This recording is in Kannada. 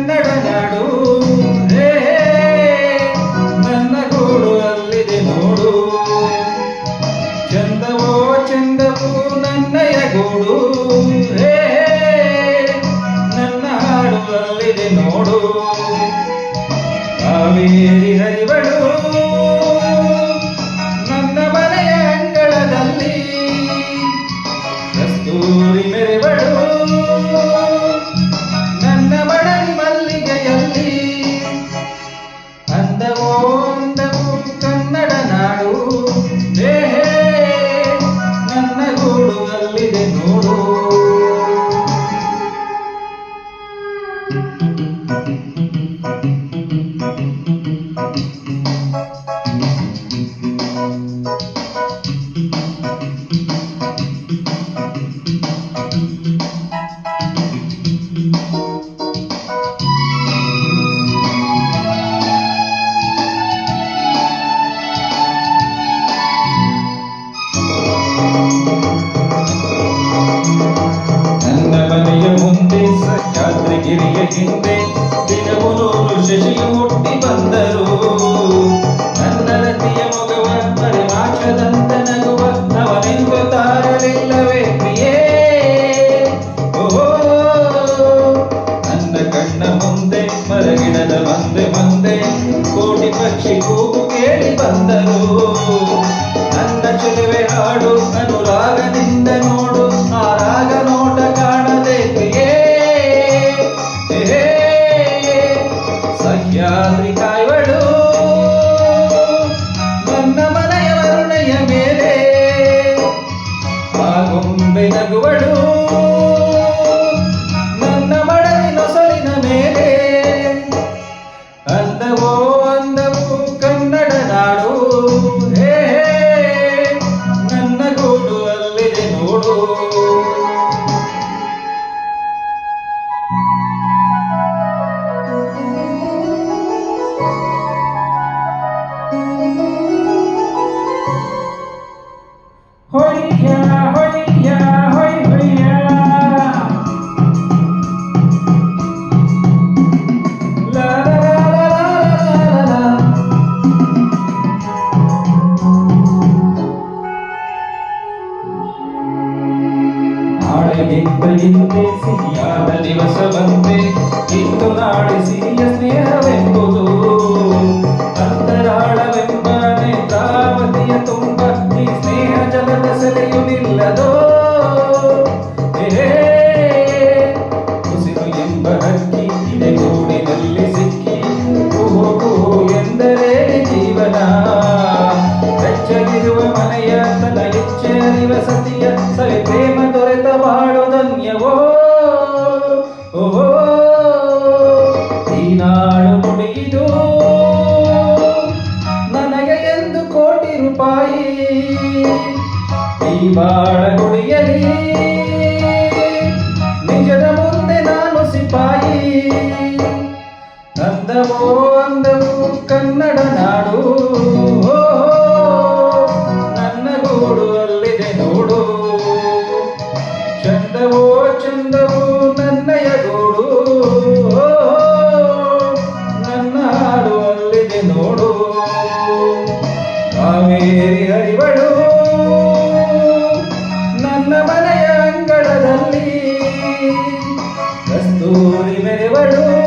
ಕನ್ನಡ ನಾಡು ಹೇ, ನನ್ನ ಗೂಡು ಅಲ್ಲಿದೆ ನೋಡು. ಚಂದವೋ ಚಂದವೋ, ನನ್ನಯ ಗೂಡು. ಹೇ ನನ್ನ ಹಾಡು ಅಲ್ಲಿದೆ ನೋಡು. ಕಾವೇರಿ ಹರಿವಳು வாழ்கின்ற ಸಹ್ಯಾದ್ರಿ ಕಾಯ್ವಳು ನನ್ನ ಮನೆಯ ವರುಣೆಯ ಮೇಲೆ ಆಗೊಂಬೆ ನಗುವಳು ಹಿಂದೆ ಸಿಹಿಯಾದ ದಿವಸವಂತೆ ಇಂದು ನಾಳೆ ಸಿಹಿಯ ಸ್ನೇಹವೆಂಬುದು. ಅಂತರಾಳವೆಂಬ ನೇತ್ರಾವತಿಯ ತುಂಬ ಈ ಸ್ನೇಹ ಜಲದ ಸೆಲೆಯು ನಿಲ್ಲದೋ. ಉಸಿರು ಎಂಬ ಹಕ್ಕಿ ಗಿಡಗೂಡಿನಲ್ಲಿ ಸಿಕ್ಕಿ. ಕುಹು ಎಂದರೆ ಜೀವನ. ಬೆಚ್ಚಗಿರುವ ಮನೆಯ ತಲೆಯ ಬಾಳ ಕುಡಿಯಲಿ ನಿಜದ ಮುಂದೆ ನಾನು ಸಿಪಾಯಿ. ಅಂದವೋ ಅಂದವು ಕನ್ನಡ ನಾಡು. ನನ್ನ ಗೂಡು ಅಲ್ಲಿದೆ ನೋಡು. ಚಂದವೋ ಚಂದವೋ ನನ್ನಯ ಗೂಡು. ನನ್ನ ಹಾಡು ಅಲ್ಲಿದೆ ನೋಡು. ಕಾವೇರಿ devuelvo.